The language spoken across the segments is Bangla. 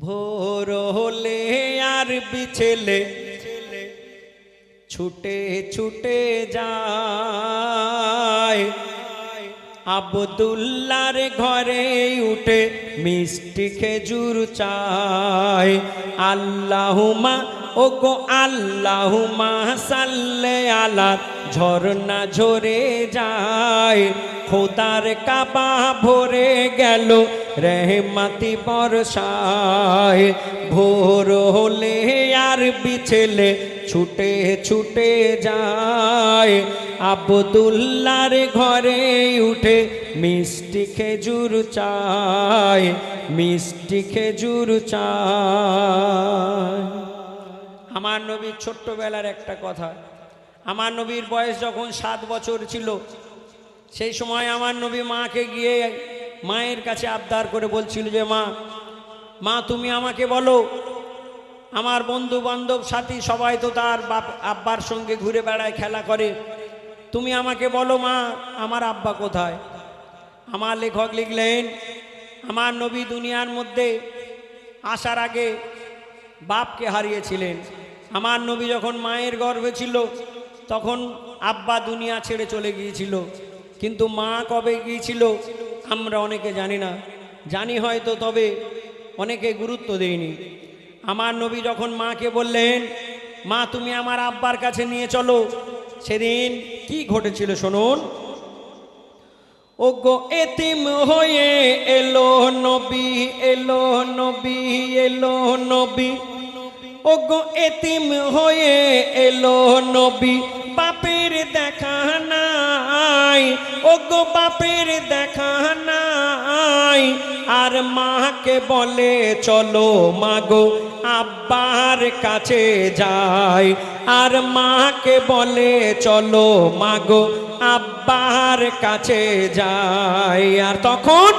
ভোর হলে আর বিছেলে। ছুটে ছুটে যায়। আবদুল্লার ঘরে উঠে মিষ্টি খেজুর চায়। আল্লাহুমা ও গো আল্লাহুমা, সাল্লে আলা, ঝর্ণা ঝরে যায়। খোদার কাবা ভরে গেল রেহমাতি বর্ষায়। ভোর হলে আর বিছেলে ছুটে ছুটে যায়। আবদুল্লার ঘরে উঠে মিষ্টি খেজুর চায়, মিষ্টি খেজুর চায়। আমার নবীর ছোট্টবেলার একটা কথা। আমার নবীর বয়স যখন সাত বছর ছিল সেই সময় আমার নবী মাকে গিয়ে মায়ের কাছে আবদার করে বলছিল যে, মা মা, তুমি আমাকে বলো, আমার বন্ধু বান্ধব সাথী সবাই তো তার বাপ, আব্বার সঙ্গে ঘুরে বেড়ায়, খেলা করে। তুমি আমাকে বলো, মা, আমার আব্বা কোথায়? আমার লেখক লিখলেন, আমার নবী দুনিয়ার মধ্যে আসার আগে বাপকে হারিয়েছিলেন। আমার নবী যখন মায়ের গর্ভে ছিল, তখন আব্বা দুনিয়া ছেড়ে চলে গিয়েছিল। কিন্তু মা কবে গিয়েছিল আমরা অনেকে জানি না। জানি হয়তো তবে অনেকে গুরুত্ব দেয়নি। আমার নবী যখন মাকে বললেন, মা, তুমি আমার আব্বার কাছে নিয়ে চলো। সেদিন কি ঘটেছিল শুনুন। ও গো এতিম হয়ে এলো নবী এলো নবী এলো নবী। ও গো এতিম হয়ে এলো নবী, বাপের দেখা নাই। ও গো বাপের দেখা নাই। আর মাকে বলে, চলো মাগো আব্বার কাছে যাই। আর মাকে বলে, চলো মাগো আব্বার কাছে যাই। আর তখন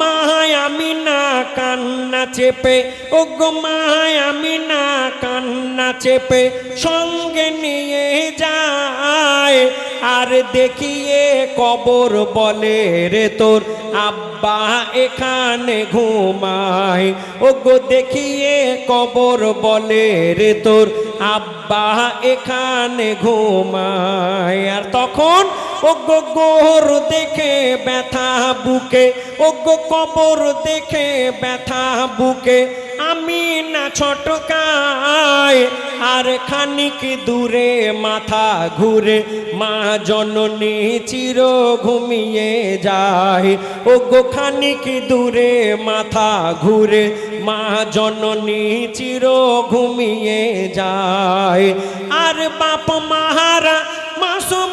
মায় আমি না কান্না চেপে ও গো মায় আমি না কান্না চেপে সঙ্গে নিয়ে যায়। আর দেখিয়ে কবর বলে রে তোর, আব্বা এখানে ঘুমায়। ও গো দেখিয়ে কবর বলে রে তোর, আব্বা এখানে ঘুমায়। আর তখন ও গো দেখে ব্যথা বুকে, ও গো কবর দেখে ব্যথা বুকে। আমি না ছটকায়, আর খানিক দূরে মাথা ঘুরে, মা জননী চির ঘুমিয়ে যায়। ও গো খানিক দূরে মাথা ঘুরে, মা জননী চির ঘুমিয়ে যায়। আর বাপ মাহারা মাসুম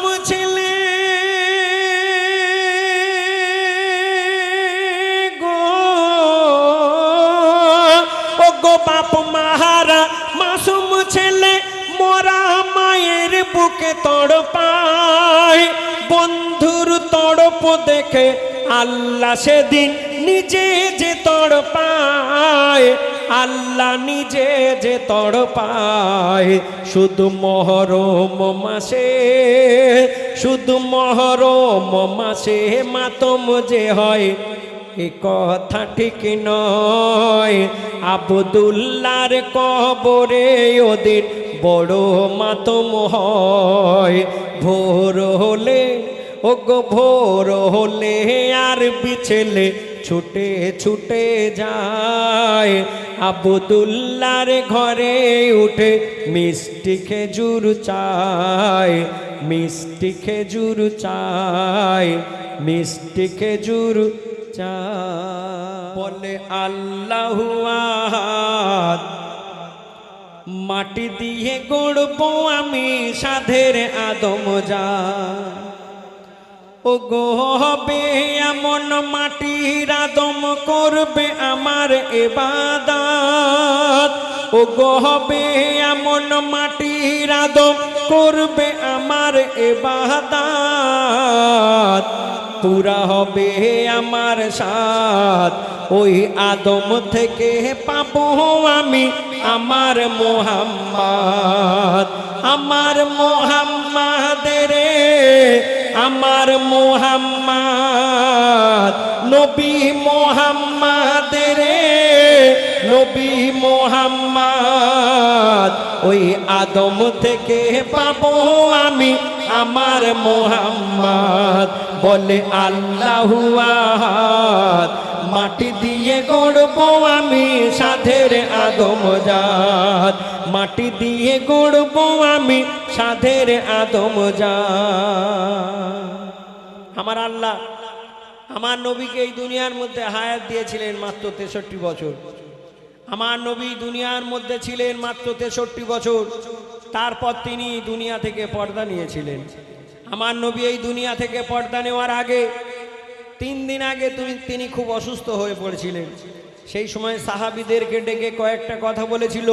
বুকে তড় পায় বন্ধুর তড়প দেখে আল্লাহ সেদিন নিজে যে তড় পায় আল্লাহ নিজে যে তড় পায় শুধু মহরম মাসে, শুধু মহরম মাসে মাতম যে হয়, এ কথা ঠিক নয়। আবদুল্লার কবরে ওদের বড় মাতম হয়। ভোর হলে ও গো ভোর হলে আর বিছেলে ছুটে ছুটে যায়। আবদুল্লার ঘরে উঠে মিষ্টি খেজুর চায়, মিষ্টি খেজুর চায়, মিষ্টি খেজুর চায়। বলে, আল্লাহু মাটি দিয়ে গড়বো আমি সাধের আদম যা। ও গো হবে এমন মাটির আদম করবে আমার এবাদাত। ও গো হবে এমন মাটির আদম করবে আমার এবাদাত। পুরা হবে আমার সাথ, ওই আদম থেকে পাবো আমি আমার মোহাম্মদ আমার মোহাম্মদ রে, আমার মোহাম্মদ, নবী মোহাম্মদ রে, নবী মোহাম্মদ, ওই আদম থেকে পাবো আমি আমার মোহাম্মদ, বলে আল্লাহু মাটি দিয়ে গড়ব আমি সাধের আদম জাত। মাটি দিয়ে গড়ব আমি সাধের আদম জাত। আমার আল্লাহ, আমার নবীকে এই দুনিয়ার মধ্যে হায়াত দিয়েছিলেন মাত্র তেষট্টি বছর। আমার নবী দুনিয়ার মধ্যে ছিলেন মাত্র তেষট্টি বছর। তারপর তিনি দুনিয়া থেকে পর্দা নিয়েছিলেন। আমার নবী এই দুনিয়া থেকে পর্দা নেওয়ার আগে তিন দিন আগে তুমি, তিনি খুব অসুস্থ হয়ে পড়েছিলেন। সেই সময় সাহাবিদেরকে ডেকে কয়েকটা কথা বলেছিল।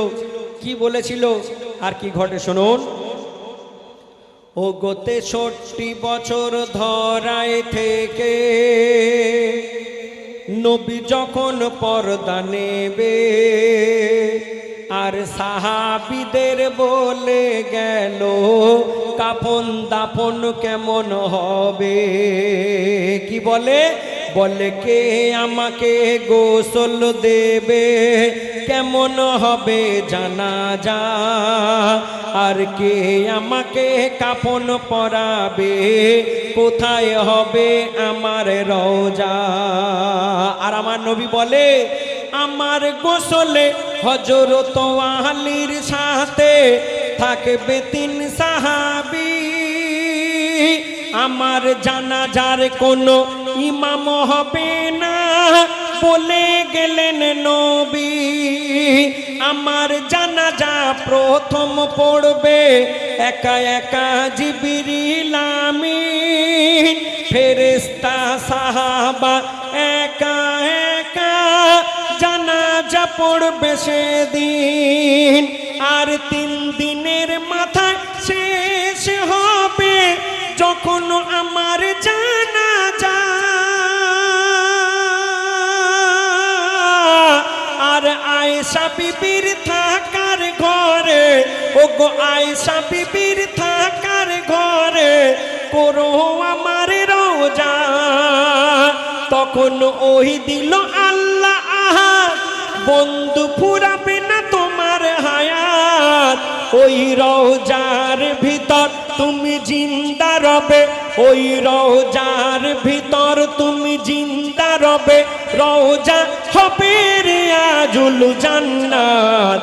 কি বলেছিল? আর কি ঘটে শুনুন। ও গোতে ষট্টি বছর ধরায় থেকে নবী যখন পর্দা নেবে, আর সাহাবিদের বলে গেল কাফন দাফন কেমন হবে? কি বলে? বলে কে আমাকে গোসল দেবে? কেমন হবে জানা যা। আর কে আমাকে কাপন পরাবে? কোথায় হবে আমার রওজা? আর আমার নবী বলে, আমার গোসলে হজরত আলীর সাথে থাকবে তিন সাহাবি। আমার জানাজার কোনো ইমাম হবে না। বলে গেলেন নবী, আমার জানাজা প্রথম পড়বে একা একা জিবিরিলামি ফেরেস্তা সাহাবা একা একা জানাজা পড়বে সেদিন। আর তিন দিনের মাথায় শেষ হবে যখন আমার জানা যা। আর আয়সা বিবির থাকার ঘরে ও গো আয়সা বিবির থাকার ঘরে করো আমার রোজা। তখন ওই দিল আল্লাহ আহা, বন্ধু ওই রোজার ভিতর তুমি জিন্দা রবে, ওই রোজার ভিতর তুমি জিন্দা রবে। রোজা হবে রে আজুল জান্নাত,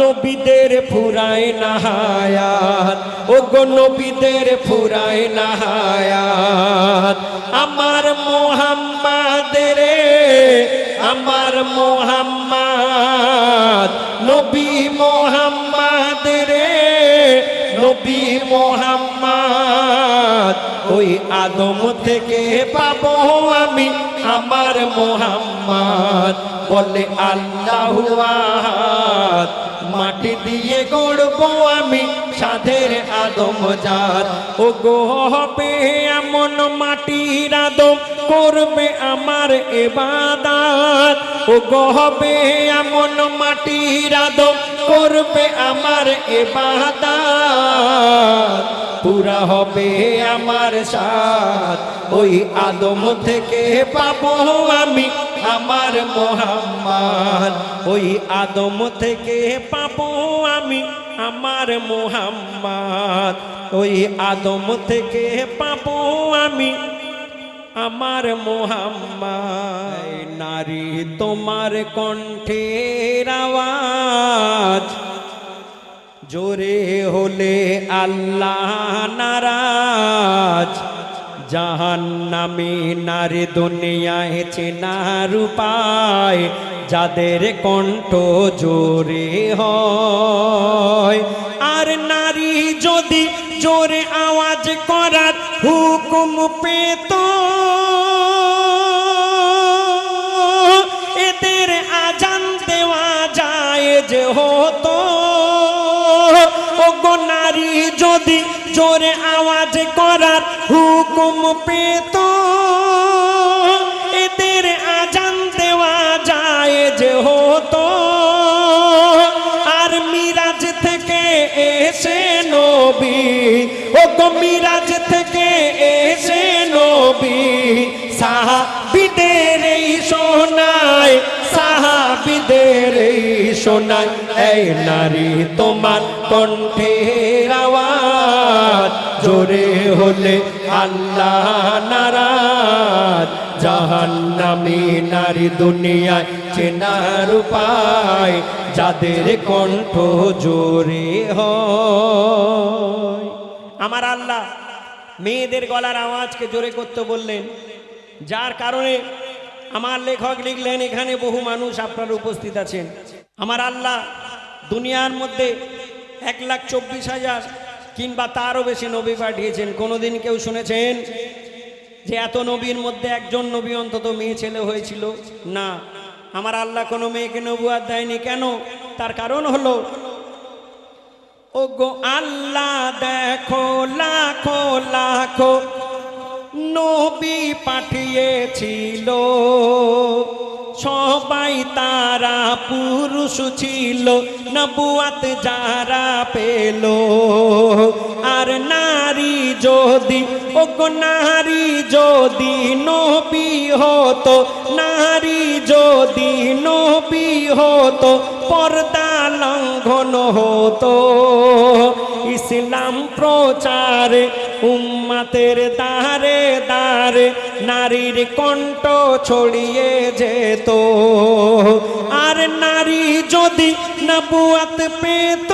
নবীদের ফুরায় নাহায়াত ও গো নবীদের ফুরায় না নাহায়াত আমার মোহাম্মাদের, আমার মোহাম্মদ আদম থেকে পাবো আমি আমার মোহাম্মদ। বলে আল্লাহ মাটি দিয়ে গড়বো আমি সাধের আদম জাত। ও গো হবে এমন মাটির আদম করবে আমার এবাদাত ও গো হবে এমন মাটির আদম করবে আমার এবাদাত পুরা হবে আমার সাথ। ওই আদম থেকে পাবো আমি আমার মোহাম্মদ। ওই আদম থেকে পাবো আমি আমার মোহাম্মদ। ওই আদম থেকে পাবো আমি আমার মোহাম্মদ। নারী তোমার কণ্ঠের আওয়াজ। জোরে হলে আল্লাহ নারাজ। জাহান নামে নারী দুনিয়ায় চেনার উপায়, যাদের কণ্ঠ জোরে হয়। আর নারী যদি জোরে আওয়াজ করার হুকুম পেত, এদের আজান দেওয়া যায় যে হতো। নারী যদি জোরে আওয়াজ করার হুকুম পেত, এদের আজান দেওয়া যায় যে হতো। আর মিরাজ থেকে এসে নবী ও গো মিরাজ থেকে এসে নবী, সাহাবিদের এই সোনায়, সাহাবিদের এই শোনাই এই নারী তোমার হলে আল্লাহ নারাজ। জাহান্নামী নারী দুনিয়ায় চেনার উপায়, যাদের কণ্ঠ জোরে হয়। আমার আল্লাহ মেয়েদের গলার আওয়াজকে জোরে করতে বললেন। যার কারণে আমার লেখক লিখলেন, এখানে বহু মানুষ আপনার উপস্থিত আছেন। আমার আল্লাহ দুনিয়ার মধ্যে এক লাখ চব্বিশ হাজার কিংবা তারও বেশি নবী পাঠিয়েছেন। কোনোদিন কেউ শুনেছেন যে এত নবীর মধ্যে একজন নবী অন্তত মেয়ে ছেলে হয়েছিল? না। আমার আল্লাহ কোনো মেয়েকে নবুয়াদ দেয়নি। কেন? তার কারণ হলো ও গো আল্লাহ দেখো, লাখো লাখো নবী পাঠিয়েছিল। সবাই তারা পুরুষ ছিল, নবুয়াত যারা পেল। আর নারী যদি ও নারী যদি নবী হতো, নারী যদি নবী হতো, পর্দা লঙ্ঘন হতো। ইসলাম প্রচারে উম্মাতের দারে দারে নারীর কণ্ঠ ছড়িয়ে যেত। আর নারী যদি নবুয়াত পেত,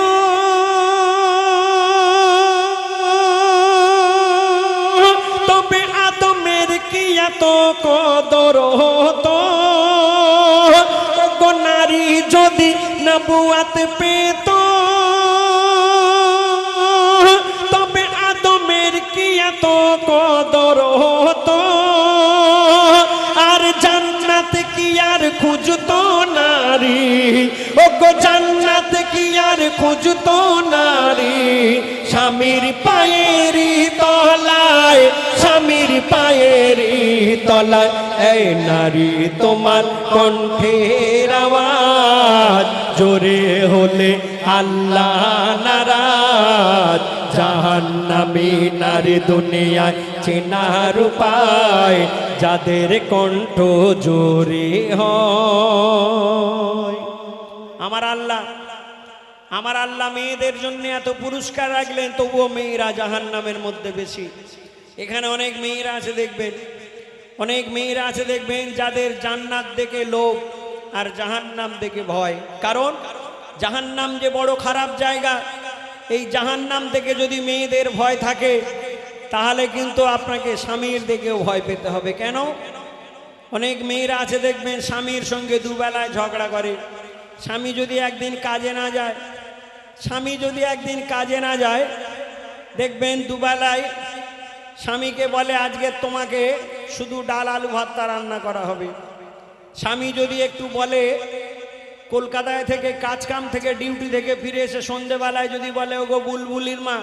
তবে আদমের কি এত কদর হতো? নারী যদি নবুয়াত পেত এত কদর হতো। আর জান্নাত কি আর খুঁজতো নারী? ও গো জান্নাত কি আর খুঁজতো নারী? স্বামীর পায়েরই তলায়, স্বামীর পায়েরই তলায়, এই নারী তোমার কণ্ঠের আওয়াজ। জোরে হলে আল্লাহ নারাজ। জাহান্নামী নারী দুনিয়ায় চেনার উপায়, যাদের কণ্ঠ জোরে আমার আল্লাহ আমার আল্লাহ মেয়েদের জন্য এত পুরস্কার রাখলেন, তবুও মেয়েরা জাহান্নামের মধ্যে বেশি। এখানে অনেক মেয়েরা আছে, দেখবেন। অনেক মেয়েরা আছে, দেখবেন, যাদের জান্নাত দেখে লোভ আর জাহান্নাম দেখে ভয়। কারণ জাহান্নাম যে বড় খারাপ জায়গা এই জাহান্নাম থেকে যদি মেয়েদের ভয় থাকে, তাহলে কিন্তু আপনাকে স্বামীর দেখেও ভয় পেতে হবে। কেন? অনেক মেয়েরা আছে, দেখবেন স্বামীর সঙ্গে দুবেলায় ঝগড়া করে। স্বামী যদি একদিন কাজে না যায়, স্বামী যদি একদিন কাজে না যায়, দেখবেন দুবেলায় স্বামীকে বলে, আজকে তোমাকে শুধু ডাল আলু ভাতটা রান্না করা হবে। স্বামী যদি একটু বলে কলকাতায় থেকে কাজকাম থেকে ডিউটি থেকে ফিরে এসে সন্ধেবেলায় যদি বলে ওগো বুলবুলির মা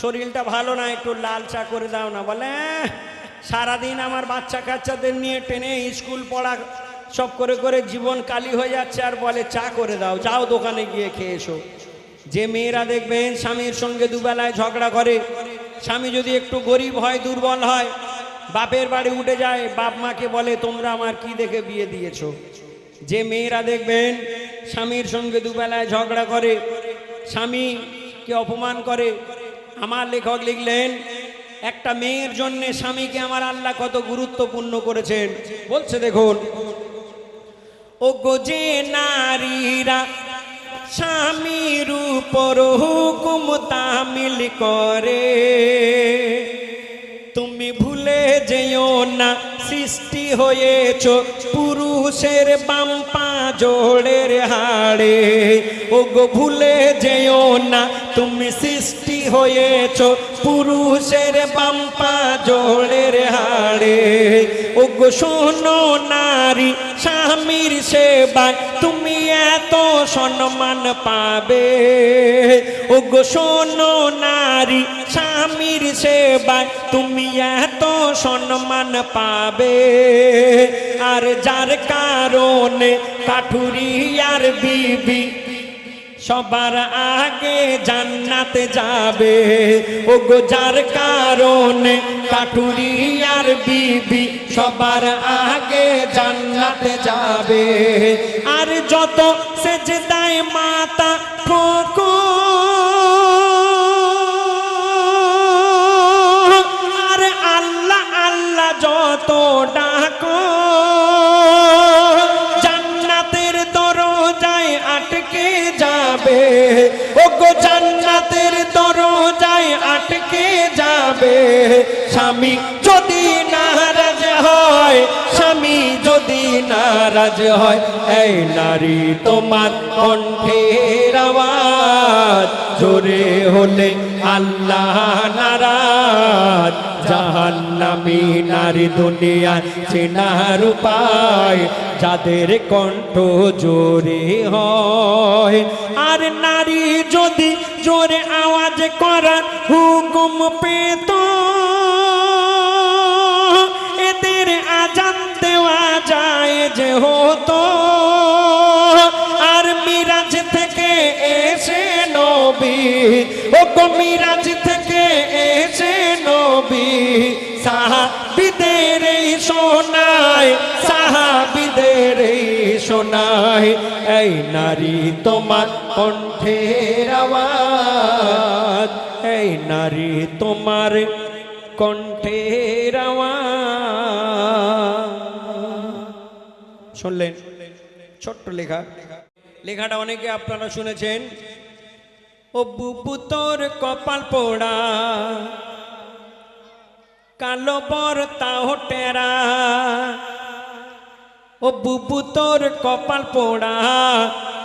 শরীরটা ভালো না একটু লাল চা করে দাও না। বলে "আহ, সারাদিন আমার বাচ্চা কাচ্চাদের নিয়ে টেনে স্কুল পড়া সব করে করে জীবন কালি হয়ে যাচ্ছে আর বলে চা করে দাও যাও দোকানে গিয়ে খেয়ে এসো। যে মেয়েরা দেখবেন স্বামীর সঙ্গে দুবেলায় ঝগড়া করে স্বামী যদি একটু গরিব হয় দুর্বল হয় বাপের বাড়ি উঠে যায় বাপ মাকে বলে তোমরা আমার কি দেখে বিয়ে দিয়েছ? যে মেয়েরা দেখবেন স্বামীর সঙ্গে দুবেলায় ঝগড়া করে স্বামীকে অপমান করে। আমার লেখক লিখলেন, একটা মেয়ের জন্য স্বামীকে আমার আল্লাহ কত গুরুত্বপূর্ণ করেছেন। বলছে দেখুন ও গো যে নারীরা স্বামীর উপর হুকুম তামিল করে, তুমি ভুলে যেও না হয়েছ, পুরুষের বাম্পা জোড়ের হাড়ে। ও গো ভুলে যেও না, তুমি সৃষ্টি হয়েছ, পুরুষের বাম্পা জোড়ের হাড়ে। ও গো শোনো নারী, স্বামীর সেবায় তুমি এত সম্মান পাবে। ও গো শোনো নারী, স্বামীর সেবায় তুমি এত সম্মান পাবে। আর যার কারণে কাঠুরি আর বিবি সবার আগে জান্নাতে যাবে। ও গো যার কারণে আর বিবি সবার আগে জান্নাতে যাবে। আর যত সেজদায় মাতা ঠোকো স্বামী যদি নারাজ হয়, স্বামী যদি নারাজ হয়, এই নারী তোমার কণ্ঠের আওয়াজ, জোরে হলে আল্লাহ নারাজ। জাহান্নামী নারী দুনিয়া চেনার উপায়, যাদের কণ্ঠ জোরে হয়। আর নারী যদি জোরে আওয়াজ করার হুকুম পেত মিরাজ থেকে এসে নবী সাহাবিদের শোনায় সাহাবিদের শোনায় এই নারী তোমার কণ্ঠের আওয়াজ, এই নারী তোমার কণ্ঠের আওয়াজ। শুনলেন, ছোট্ট লেখা। লেখাটা অনেকে আপনারা শুনেছেন। ও বুবু তোর কপাল পোড়া। কালো বর তাও টেরা। ও বুবু তোর কপাল পোড়া,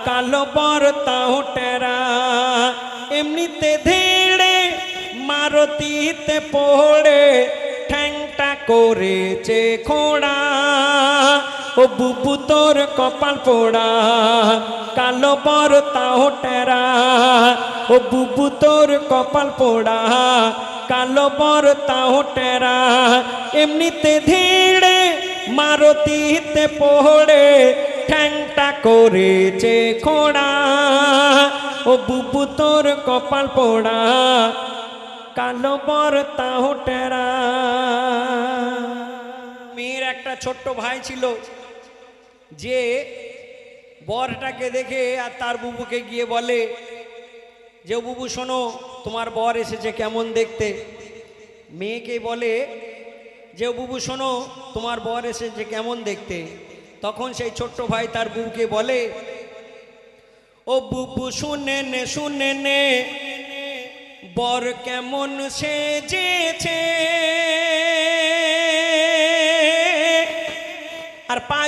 কালো বর তাও টেরা। এমনিতে ধেড়ে মারতিতে পড়ে, ঠ্যাংটা করেছে খোড়া। ও বুবু তোর কপাল পোড়া, কালো বর তাও টেরা। ও বুবু তোর কপাল পোড়া, কালো বর তাও টেরা। এমনিতে ধীড়ে মারতিতে পড়ে, ঠ্যাংটা করেছে খোড়া। ও বুবু তোর কপাল পোড়া, কালো বর তাও টেরা। মেয়ের একটা ছোট্ট ভাই ছিল যে বরটাকে দেখে আর তার বুবুকে গিয়ে বলে, যে বুবু, শোনো, তোমার বর এসেছে কেমন দেখতে? মেয়েকে বলে, যে বুবু, শোনো, তোমার বর এসেছে কেমন দেখতে? তখন সেই ছোট্ট ভাই তার বুবুকে বলে, ও বুবু, শুনে নে শুনে নে, বর কেমন সেজেছে?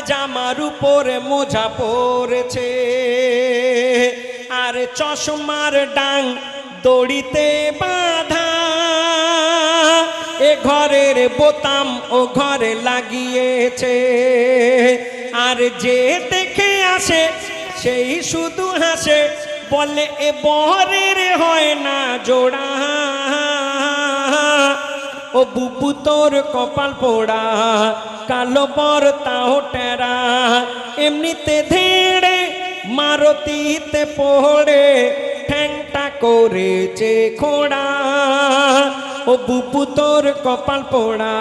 আর পাজামার উপরে মোজা পরেছে। আর চশমার ডাং দড়িতে বাঁধা। এ ঘরের বোতাম ও ঘরে লাগিয়েছে। আর যে দেখে আসে, সেই শুধু হাসে। বলে, এ বরের হয় না জোড়া। ও বুবু তোর কপাল পোড়া, কালো পর তাও টেরা। এমনিতে ধেড়ে মারতিতে পড়ে ঠ্যাংটা করেছে খোড়া। ও বুবু তোর কপাল পোড়া,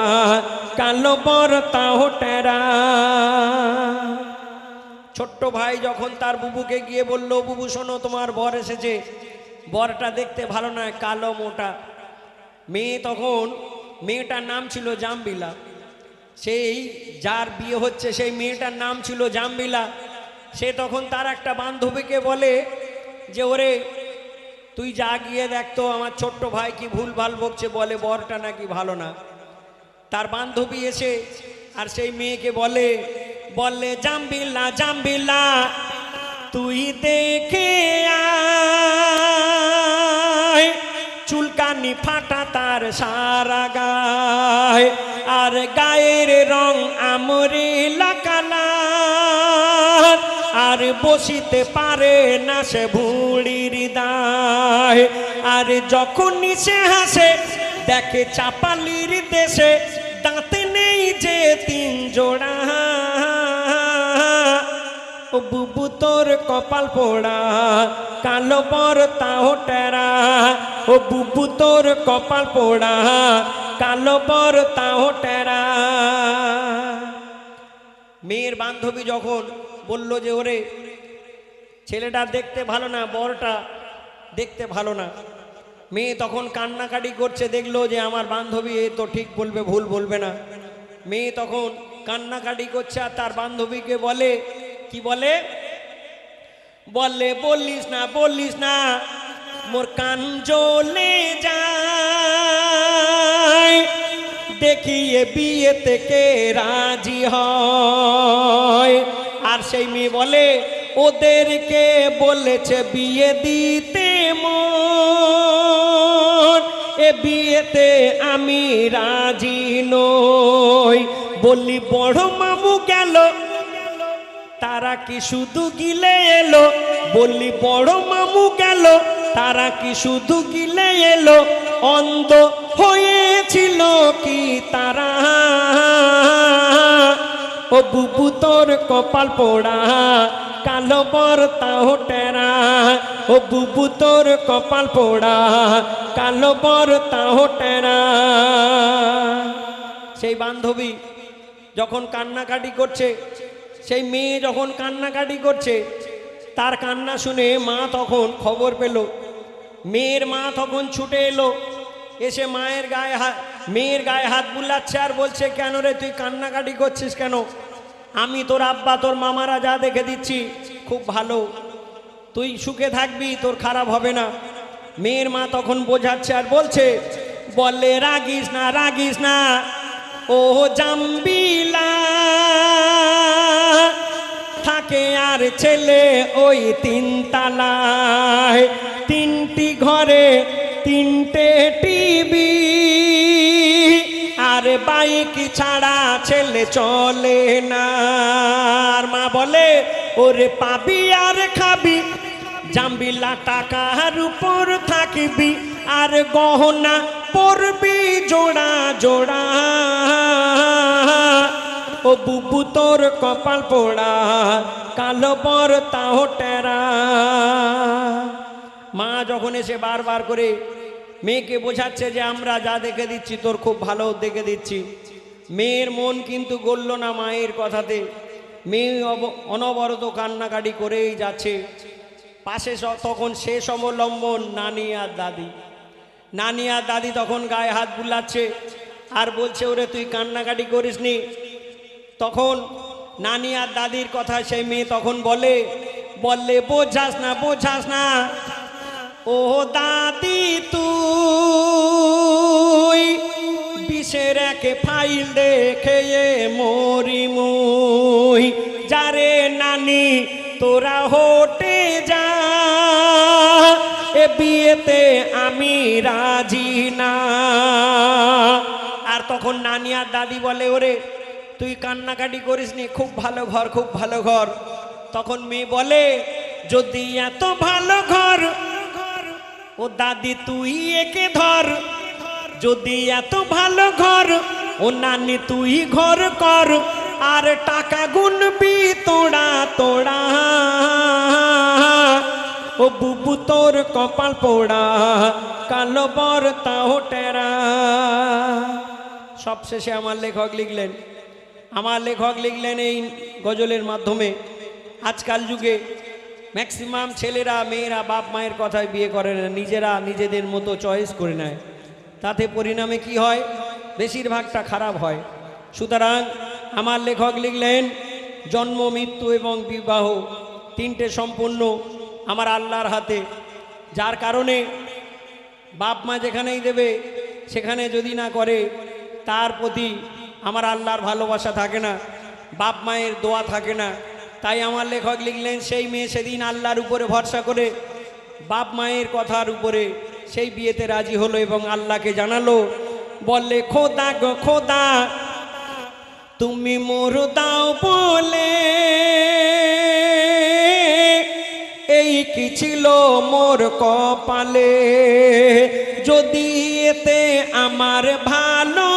কালো পর তাও টেরা। ছোট্ট ভাই যখন তার বুবুকে গিয়ে বলল, বুবু, শোনো, তোমার বর এসেছে। বরটা দেখতে ভালো নয়, কালো মোটা। মেয়ে তখন মেয়েটার নাম ছিল জামবিলা। সেই যার বিয়ে হচ্ছে, সেই মেয়েটার নাম ছিল জামবিলা। সে তখন তার একটা বান্ধবীকে বলে যে, ওরে, তুই যা গিয়ে দেখতো আমার ছোট্ট ভাই কি ভুল ভালো বকছে, বলে বরটা নাকি ভালো না। তার বান্ধবী এসে আর সেই মেয়েকে বলে বলে জামবিল্লা জামবিল্লা তুই দেখে আয়। চুলকানি ফাটা তার সারা গায়, আর গায়ের রং আমরে লাকালার। আর বসিতে পারে না সে ভুড়ির দায়। আর যখনই সে হাসে, দেখে চাপালির দেশে, দাঁতে নেই যে তিন জোড়া। বুবু তোর কপাল পোড়া, কালো বর তাও টেরা। ও বুবু তোর কপাল পোড়া, কালো বর তাও টেরা। মেয়ের বান্ধবী যখন বলল যে, ওরে, ছেলেটা দেখতে ভালো না, বরটা দেখতে ভালো না। মেয়ে তখন কান্নাকাটি করছে, দেখল যে, আমার বান্ধবী এ তো ঠিক বলবে, ভুল বলবে না। মেয়ে তখন কান্নাকাটি করছে আর তার বান্ধবীকে বলে কি বলে? বলে, বলিস না বলিস না, মোর কান জ্বলে যায়। দেখিয়ে বিয়ে থেকে রাজি হয়? আর সেই মেয়ে বলে, ওদেরকে বলেছে বিয়ে দিতে মন। এ বিয়েতে আমি রাজি নই। বললি বড় মামু গেল তারা কি শুধু গিলে এলো? বললি, বড় মামু গেল। তারা কি শুধু গিলে এলো? অন্ধ হয়েছিল কি তারা? ও বুবু তোর কপাল পোড়া, কালো বর তাও টেরা। ও বুবু তোর কপাল পোড়া, কালো বর তাও টেরা। সেই বান্ধবী যখন কান্নাকাটি করছে সেই মেয়ে যখন কান্নাকাটি করছে, তার কান্না শুনে মা তখন খবর পেল। মেয়ের মা তখন ছুটে এলো, এসে মায়ের গায়ে হাত, মেয়ের গায়ে হাত বুলাচ্ছে আর বলছে, কেন রে তুই কান্নাকাটি করছিস কেন? আমি তোর আব্বা, তোর মামারা যা দেখে দিচ্ছি, খুব ভালো। তুই সুখে থাকবি, তোর খারাপ হবে না। মেয়ের মা তখন বোঝাচ্ছে আর বলছে, বলে রাগিস না রাগিস না, ও জাম্বিলা থাকে আর ছেলে ওই তিন তালায়। তিনটি ঘরে, তিনটে টিভি। আর বাইক ছাড়া ছেলে চলে না। আর মা বলে, ওরে পাবি আর খাবি। জাম্বিলা টাকার উপর থাকবি। আর গহনা পরবি জোড়া জোড়া। ও বুবু তোর কপাল পোড়া। কালো পর তাও টেরা। মা যখন এসে বারবার করে মেয়েকে বোঝাচ্ছে যে আমরা যা দেখে দিচ্ছি তোর খুব ভালো দেখে দিচ্ছি, মেয়ের মন কিন্তু গড়ল না মায়ের কথাতে। মেয়ে অনবরত কান্নাকাটি করেই যাচ্ছে। পাশে তখন সে অবলম্বন নানি আর দাদি। নানি আর দাদি তখন গায়ে হাত বুলাচ্ছে আর বলছে, ওরে তুই কান্নাকাটি করিসনি। তখন নানি আর দাদির কথা সেই মেয়ে তখন বলে, বললে, বোঝাস না বোঝাস না। ও দাদি তুই বিষের একে ফাইল দেখে মরি মুই। যারে নানি, তোরা হোটে যা। এ বিয়েতে আমি রাজি না। আর তখন নানি আর দাদি বলে, ওরে তুই কান্নাকাটি করিস নি খুব ভালো ঘর, খুব ভালো ঘর। তখন মেয়ে বলে, যদি এত ভালো ঘর, ও দাদি তুই একে ধর। যদি এত ভালো ঘর, ও নানি তুই ঘর কর। আর টাকা গুনবি তোড়া তোড়া। ও বুবু তোর কপাল পোড়া, কালো বর তাও টেরা। সবশেষে আমার লেখক লিখলেন আমার লেখক লিখলেন এই গজলের মাধ্যমে, আজকাল যুগে ম্যাক্সিমাম ছেলেরা, মেয়েরা, বাপ মায়ের কথায় বিয়ে করে না, নিজেরা নিজেদের মতো চয়েস করে নেয়। তাতে পরিণামে কি হয়? বেশিরভাগটা খারাপ হয়। সুতরাং আমার লেখক লিখলেন, জন্ম, মৃত্যু এবং বিবাহ তিনটে সম্পূর্ণ আমার আল্লাহর হাতে। যার কারণে বাপ মা যেখানেই দেবে, সেখানে যদি না করে, তার প্রতি আমার আল্লাহর ভালোবাসা থাকে না, বাপ মায়ের দোয়া থাকে না। তাই আমার লেখক লিখলেন, সেই মেয়ে সেদিন আল্লাহর উপরে ভরসা করে, বাপ মায়ের কথার উপরে সেই বিয়েতে রাজি হলো এবং আল্লাহকে জানালো, বললে, খোদা গো, খোদা, তুমি মোর দাও বলে, এই কি ছিল মোর কপালে? যদি এতে আমার ভালো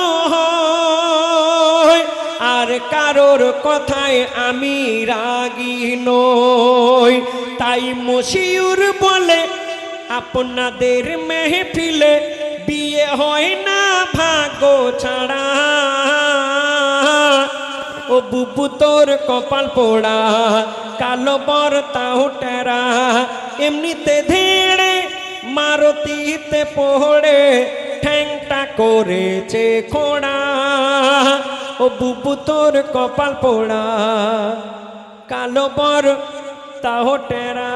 আর কারোর কথায় আমি রাগি নই। তাই মশিউর বলে, আপনাদের মেহফিলে বিয়ে হয় না, ভাগ্য ছাড়া। ও বুবু, তোর কপাল পোড়া, কালো বর তাও টেরা। এমনিতে ধেড়ে, মারতিতে পড়ে ঠ্যাংটা করেছে খোড়া। ও বুবু তোর কপাল পোড়া কালো বর তাহ টেরা।